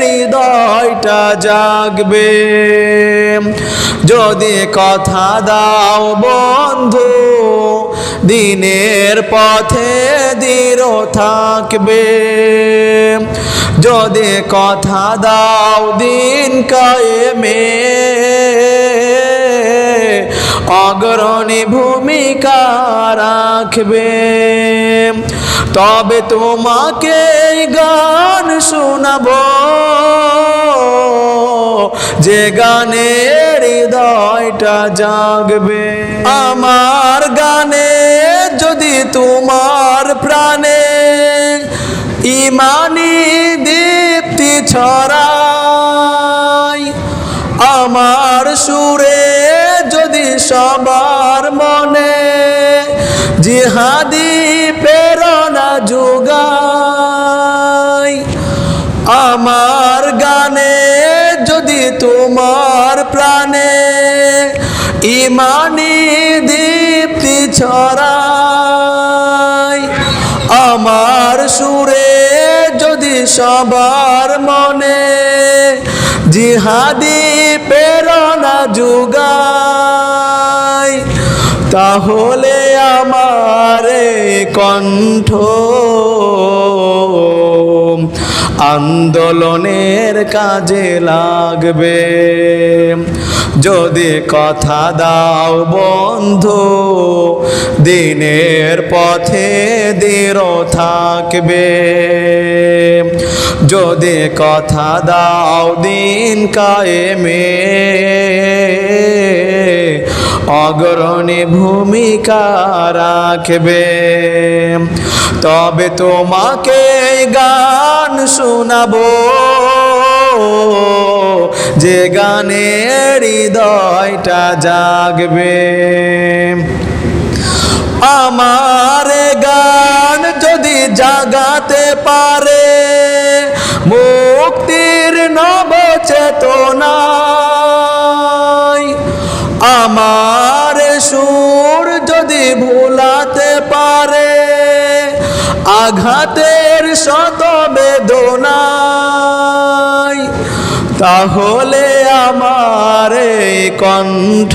হৃদয়টা জাগবে। যদি কথা দাও বন্ধু, দিনের পথে দৃঢ় থাকবে। যদি কথা দাও দিন কায়েমে অগ্রণী ভূমিকা রাখবে। তবে তোমাকে গান শোনাবো। যে গানে হৃদয়টা জাগবে। আমার গানে যদি তোমার প্রাণে ইমানি দীপ্তি ছড়াই সবার মনে জিহাদি প্রেরণা যোগাই। আমার গানে যদি তোমার প্রাণে ইমানি দীপ্তি ছড়াই, আমার সুরে যদি সবার মনে জিহাদি প্রেরণা যোগাই তাহলে আমার কণ্ঠ। আন্দোলনের কাজে লাগবে। যদি কথা দাও বন্ধু, দিনের পথে দৃঢ় থাকবে। যদি কথা দাও দিন কায়েমে অগ্রণী ভূমিকা রাখবে। তবে তোমাকে গান শোনাবো। যে গানে হৃদয়টা জাগবে। আমার গান যদি জাগাতে পারে, মুক্তির নব চেতনায় আমার সুর যদি ভুলাতে পারে আঘাতের শত বেদনা তাহলে আমার কণ্ঠ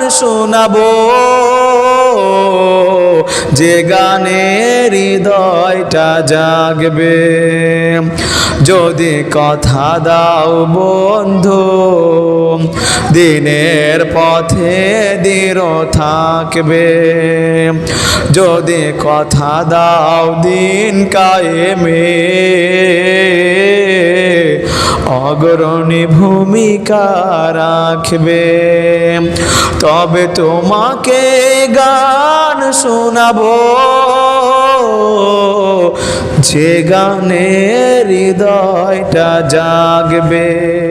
গান শোনাবো। যে গানে হৃদয়টা জাগবে। যদি কথা দাও বন্ধু, দিনের পথে দৃঢ় থাকবে। যদি কথা দাও দিন কায়েমে অগ্রণী ভূমিকা রাখবে। তবে তোমাকে গান শোনাবো। যে গানে হৃদয়টা জাগবে।